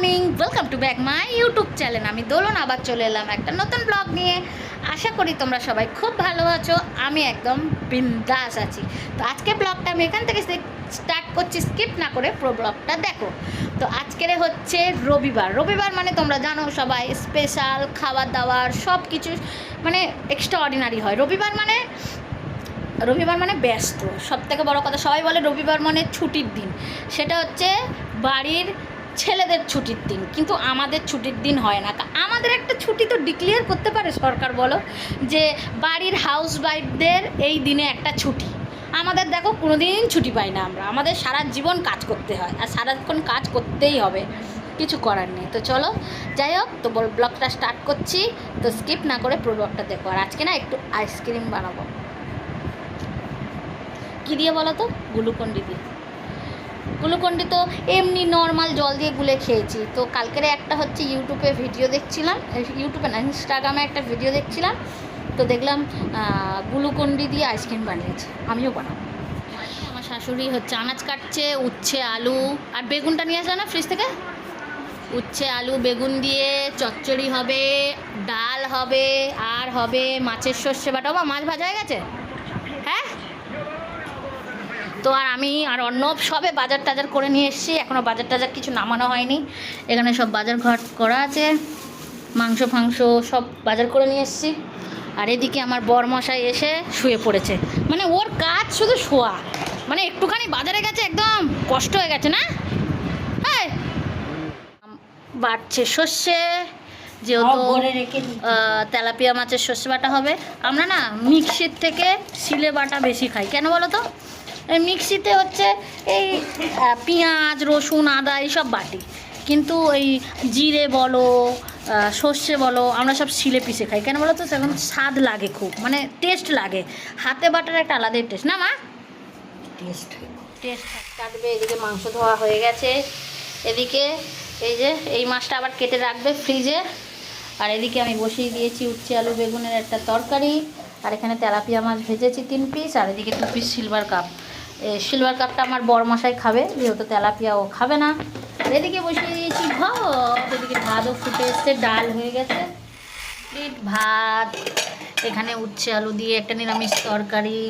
Morning welcome to back my YouTube channel আমি দোলন, আবার চলে এলাম একটা নতুন ব্লগ নিয়ে। আশা করি তোমরা সবাই খুব ভালো আছো। আমি একদম বিন্দাস আছি। তো আজকে ব্লগটা আমি এখান থেকে স্টার্ট করছি। স্কিপ না করে পুরো ব্লগটা দেখো। তো আজকের হচ্ছে রবিবার। রবিবার মানে তোমরা জানো সবাই স্পেশাল খাবার দাবার সব কিছু মানে এক্সট্রা অর্ডিনারি হয়। রবিবার মানে রবিবার মানে ব্যস্ত। সব থেকে বড়ো কথা সবাই বলে রবিবার মানে ছুটির দিন। সেটা হচ্ছে বাড়ির ছেলেদের ছুটির দিন, কিন্তু আমাদের ছুটির দিন হয় না। আমাদের একটা ছুটি তো ডিক্লেয়ার করতে পারে সরকার, বলো? যে বাড়ির হাউস ওয়াইফদের এই দিনে একটা ছুটি। আমাদের দেখো কোনো দিন ছুটি পাই না আমরা। আমাদের সারা জীবন কাজ করতে হয়, আর সারাক্ষণ কাজ করতেই হবে। কিছু করার নেই। তো চলো, যাই হোক, তো বল ব্লগটা স্টার্ট করছি। তো স্কিপ না করে পুরো ব্লগটা দেখো। আর আজকে না একটু আইসক্রিম বানাবো। কী দিয়ে বলো তো? গ্লুকন্ডি দিয়ে। গ্লুকন্ডি তো এমনি নর্মাল জল দিয়ে গুলে খেয়েছি। তো কালকের একটা হচ্ছে ইউটিউবে ভিডিও দেখছিলাম ইউটিউবে না, ইনস্টাগ্রামে একটা ভিডিও দেখছিলাম। তো দেখলাম গ্লুকন্ডি দিয়ে আইসক্রিম বানিয়েছে, আমিও বানাবো। আমার শাশুড়ি হচ্ছে আনাজ কাটছে, উচ্ছে, আলু আর বেগুনটা নিয়ে আসলো না ফ্রিজ থেকে? উচ্ছে, আলু, বেগুন দিয়ে চচ্চড়ি হবে, ডাল হবে, আর হবে মাছের সর্ষে বাটা। বা মাছ ভাজা হয়ে গেছে? তো আর আমি আর অন্য সবে বাজার টাজার করে নিয়ে এসেছি এখনও বাজার টাজার কিছু নামানো হয়নি। এখানে সব বাজার ঘাট করা আছে মাংস ফাংস সব বাজার করে নিয়ে এসেছি। আর এদিকে আমার বরমশাই এসে শুয়ে পড়েছে। মানে ওর কাজ শুধু শোয়া। মানে একটুখানি বাজারে গেছে একদম কষ্ট হয়ে গেছে না? হ্যাঁ বাড়ছে সর্ষে যেহেতু তেলাপিয়া মাছের সর্ষে বাটা হবে। আমরা না মিক্সির থেকে শিলে বাটা বেশি খাই। কেন বলো তো? মিক্সিতে হচ্ছে এই পেঁয়াজ রসুন আদা এইসব বাটি। কিন্তু ওই জিরে বলো সর্ষে বলো আমরা সব শিলে পিষে খাই। কেন বলো তো? সেরকম স্বাদ লাগে খুব। মানে টেস্ট লাগে। হাতে বাটার একটা আলাদাই টেস্ট না মা? টেস্ট টেস্ট কাটবে এদিকে মাংস ধোয়া হয়ে গেছে। এদিকে এই যে এই মাছটা আবার কেটে রাখবে ফ্রিজে। আর এদিকে আমি বসিয়ে দিয়েছি উচ্ছে আলু বেগুনের একটা তরকারি। আর এখানে তেলাপিয়া মাছ ভেজেছি তিন পিস আর এদিকে দু পিস সিলভার কাপ সিলভার কাপটা আমার বড় মশাই খাবে, যেহেতু তেলাপিয়া ও খাবে না। এদিকে বসিয়ে দিয়েছি ভাত, এদিকে ভাতও ফুটে এসছে, ডাল হয়ে গেছে। ভাত, এখানে উচ্ছে আলু দিয়ে একটা নিরামিষ তরকারি,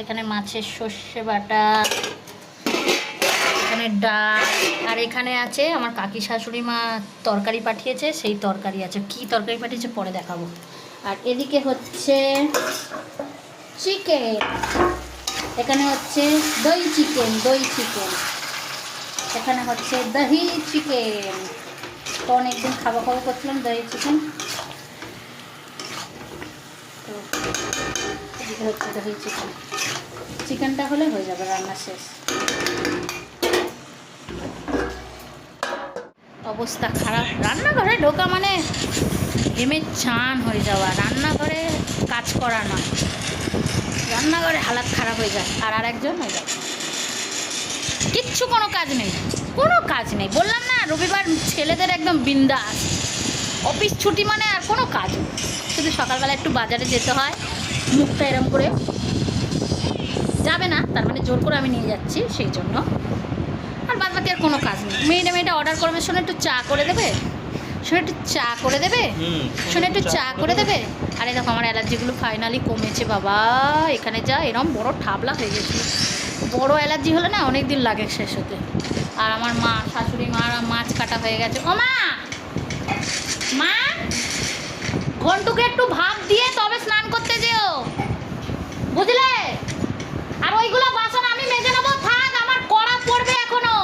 এখানে মাছের সর্ষে বাটা, এখানে ডাল, আর এখানে আছে আমার কাকি শাশুড়ি মা তরকারি পাঠিয়েছে, সেই তরকারি আছে। কি তরকারি পাঠিয়েছে পরে দেখাবো। আর এদিকে হচ্ছে চিকেন এখানে হচ্ছে দই চিকেন দই চিকেন। এখানে হচ্ছে দহি চিকেন। তো অনেকদিন খাব খাব করছিলাম দহি চিকেন। হচ্ছে দহি চিকেন। চিকেনটা হলে হয়ে যাবে রান্না শেষ। অবস্থা খারাপ। রান্নাঘরে ঢোকা মানে ঘেমে চান হয়ে যাওয়া। রান্নাঘরে কাজ করা নয়। রান্নাঘরে হালাত খারাপ হয়ে যায়, আর আর একজন হয়ে যায়। কিচ্ছু কোনো কাজ নেই, কোনো কাজ নেই। বললাম না, রবিবার ছেলেদের একদম বিন্দাস। অফিস ছুটি মানে আর কোনো কাজ নেই। শুধু সকালবেলা একটু বাজারে যেতে হয়, মুখটা এরম করে। যাবে না, তার মানে জোর করে আমি নিয়ে যাচ্ছি সেই জন্য। আর বাদ বাকি আর কোনো কাজ নেই। মেয়েটা মেয়েটা অর্ডার করবে শোনো একটু চা করে দেবে শোনো একটু চা করে দেবে? শোনো একটু চা করে দেবে? আরে দেখো আমার অ্যালার্জিগুলো ফাইনালি কমেছে বাবা। এখানে যা এরম বড় ঠাবলা হয়ে গেছে। বড় অ্যালার্জি হলে না অনেক দিন লাগে শেষ হতে। আর আমার মা শাশুড়ি মা মাছ কাটা হয়ে গেছে। ও মা! মা! ঘন্টুকে একটু ভাত দিয়ে তবে স্নান করতে যেও। বুঝলে? আর ওইগুলো বাসন আমি মেজে নেব থাক আমার কড়া পড়বে এখনও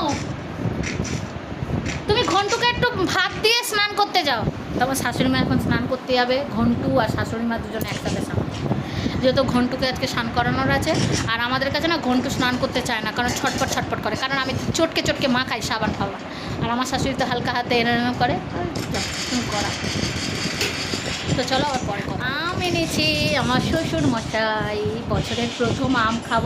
তুমি ঘন্টুকে একটু ভাত দিয়ে স্নান করতে যাও। তারপর শাশুড়ি মা এখন স্নান করতে যাবে, ঘন্টু আর শাশুড়ি মা দুজনে একসাথে স্নান। যেহেতু ঘন্টুকে আজকে স্নান করানোর আছে, আর আমাদের কাছে না ঘন্টু স্নান করতে চায় না, কারণ ছটপট ছটপট করে। কারণ আমি চটকে চটকে মা খাই সাবান ফাবান। আর আমার শাশুড়ি তো হালকা হাতে এনে করে। করা। তো চলো আবার পরে আম এনেছি আমার শ্বশুর মশাই বছরের প্রথম আম খাব।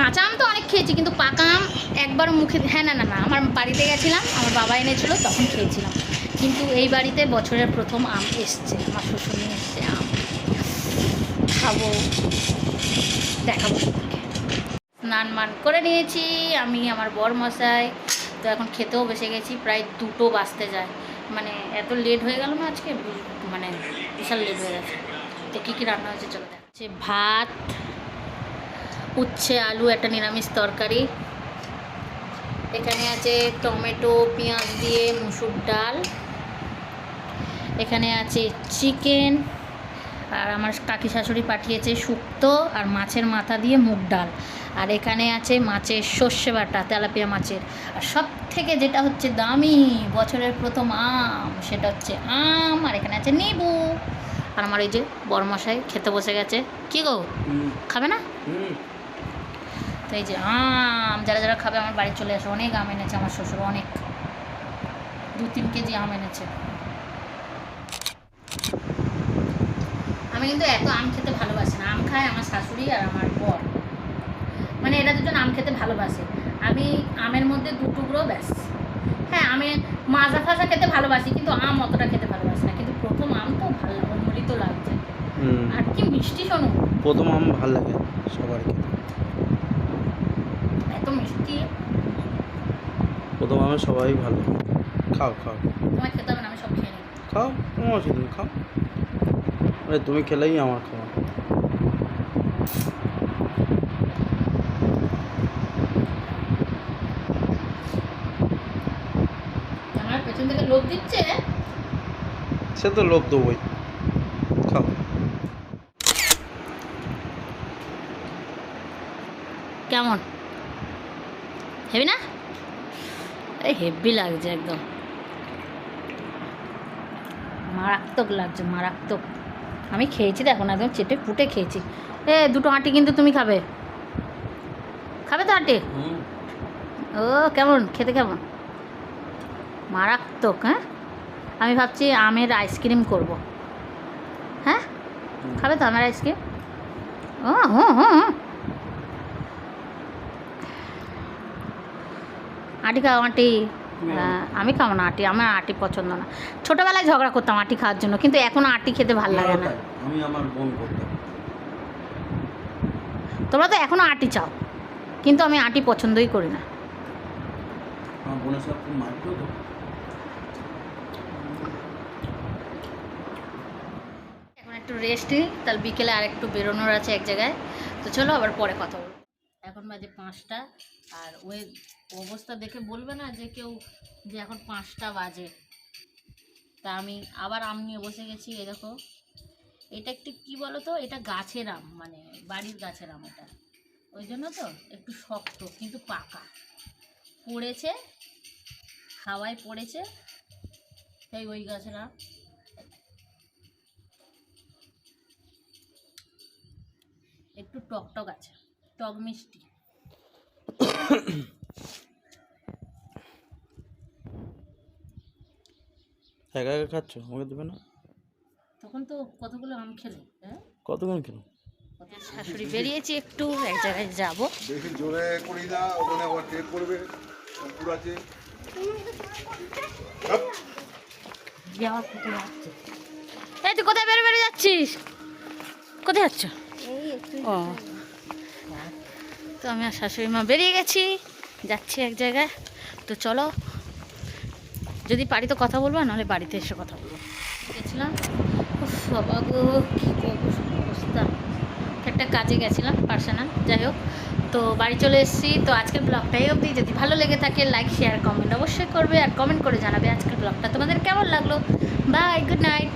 কাঁচা আম তো অনেক খেয়েছি, কিন্তু পাকা আম একবার মুখে হ্যাঁ না না না, আমার বাড়িতে গেছিলাম, আমার বাবা এনেছিল, তখন খেয়েছিলাম। কিন্তু এই বাড়িতে বছরের প্রথম আম এসছে, আমার শ্বশুর নিয়ে এসছে আম। খাব, দেখাবো। স্নান মান করে নিয়েছি, আমি, আমার বর মশাই তো এখন খেতেও বসে গেছি, প্রায় দুটো বাজতে যায়। মানে এত লেট হয়ে গেল না আজকে? মানে বিশাল লেট হয়ে গেছে। তো কী কী রান্না হয়েছে চলো দেখাচ্ছে। ভাত উচ্ছে আলু একটা নিরামিষ তরকারি। এখানে আছে টমেটো পেঁয়াজ দিয়ে মুসুর ডাল। এখানে আছে চিকেন। আর আমার কাকি শাশুড়ি পাঠিয়েছে শুক্তো আর মাছের মাথা দিয়ে মুগ ডাল। আর এখানে আছে মাছের সর্ষে বাটা তেলাপিয়া মাছের। আর সব থেকে যেটা হচ্ছে দামি বছরের প্রথম আম সেটা হচ্ছে আম। আর এখানে আছে নিবু। আর আমার এই যে বড়মশাই খেতে বসে গেছে। কি গো? খাবে না? তো এই যে আম যারা যারা খাবে আমার বাড়ি চলে আসে। অনেক আম এনেছে আমার শ্বশুর অনেক। দু তিন কেজি আম এনেছে। আমি কিন্তু এত আম খেতে ভালোবাসি না। আম খায় আমার শাশুড়ি আর আমার বর। মানে এরা দুজন আম খেতে ভালোবাসে। আমি আমের মধ্যে দু টুকরো ব্যাস। হ্যাঁ আমি মাজা ফাজা খেতে ভালোবাসি কিন্তু আম অতটা খেতে ভালোবাসি না। কিন্তু প্রথম আম তো ভালো অমৃত লাগছে। আর কি মিষ্টি শোনো। প্রথম আম ভালো লাগে সবার খেতে। মিষ্টি? প্রথম আমে সবাই ভালো। খাও খাও। তোমার খেতে হবে না আমি সব খেয়ে নিই। খাও কোনো অসুবিধা নেই খাও। আরে তুমি খেলেই আমার খাওয়া। আমার পেছন থেকে লোক দিচ্ছে? সে তো লোক দেবই। খাও। কেমন? হেবি না? এই হেভি লাগছে একদম। মারাত্মক লাগছে মারাত্মক। আমি খেয়েছি দেখো না একদম চেটে ফুটে খেয়েছি। এ দুটো আঁটি কিন্তু তুমি খাবে। খাবে তো আঁটি? ও কেমন? খেতে কেমন? মারাত্মক হ্যাঁ? আমি ভাবছি আমের আইসক্রিম করব। হ্যাঁ? খাবে তো আমের আইসক্রিম? ও হুম হুম হুম। আটি খাও আটি। হ্যাঁ, আমি খাব না আটি আমার আটি পছন্দ না। ছোটোবেলায় ঝগড়া করতাম আটি খাওয়ার জন্য কিন্তু এখন আটি খেতে ভালো লাগে না। আমি আমার বোন করতাম। তোমরা তো এখনও আটি চাও কিন্তু আমি আটি পছন্দই করি না। এখন একটু রেস্ট নিই তাহলে বিকেলে আর একটু বেরোনোর আছে এক জায়গায়। তো চলো আবার পরে কথা এখন বাজে পাঁচটা আর ওই অবস্থা দেখে বলবে না যে কেউ যে এখন পাঁচটা বাজে। তা আমি আবার আম নিয়ে বসে গেছি, এ দেখো। এটা একটু কি বলো তো এটা গাছের আম মানে বাড়ির গাছের আম এটা। ওই জন্য তো একটু শক্ত, কিন্তু পাকা। পড়েছে, হাওয়ায় পড়েছে তাই ওই গাছের আম। একটু টক টক আছে। টক মিষ্টি। একা একা খাচ্ছ? আমাকে দেবে না? তখন তো কতগুলো আম খেলে হ্যাঁ? কতক্ষণ খেলো? শাশুড়ি বেরিয়েছি একটু এক জায়গায় যাব। বেশি জোরে করি না ওখানে আবার টেপ করবে কুকুর আছে। যাওয়া কোথায় যাচ্ছে এই তুই কোথায় বেরো বেরো যাচ্ছিস? কোথায় যাচ্ছ? ও। তো আমি আর শাশুড়ি মা বেরিয়ে গেছি। যাচ্ছি এক জায়গায়। তো চলো, যদি পারি তো কথা বলব, নাহলে বাড়িতে এসে কথা বলব। গেছিলাম। বাবা কী অবস্থা। একটা কাজে গেছিলাম, পার্সোনাল, যাই হোক। তো বাড়ি চলে এসেছি। তো আজকের ব্লগটাই অবধি। যদি ভালো লেগে থাকে লাইক শেয়ার কমেন্ট অবশ্যই করবে। আর কমেন্ট করে জানাবে আজকের ব্লগটা। তোমাদের কেমন লাগল? Bye good night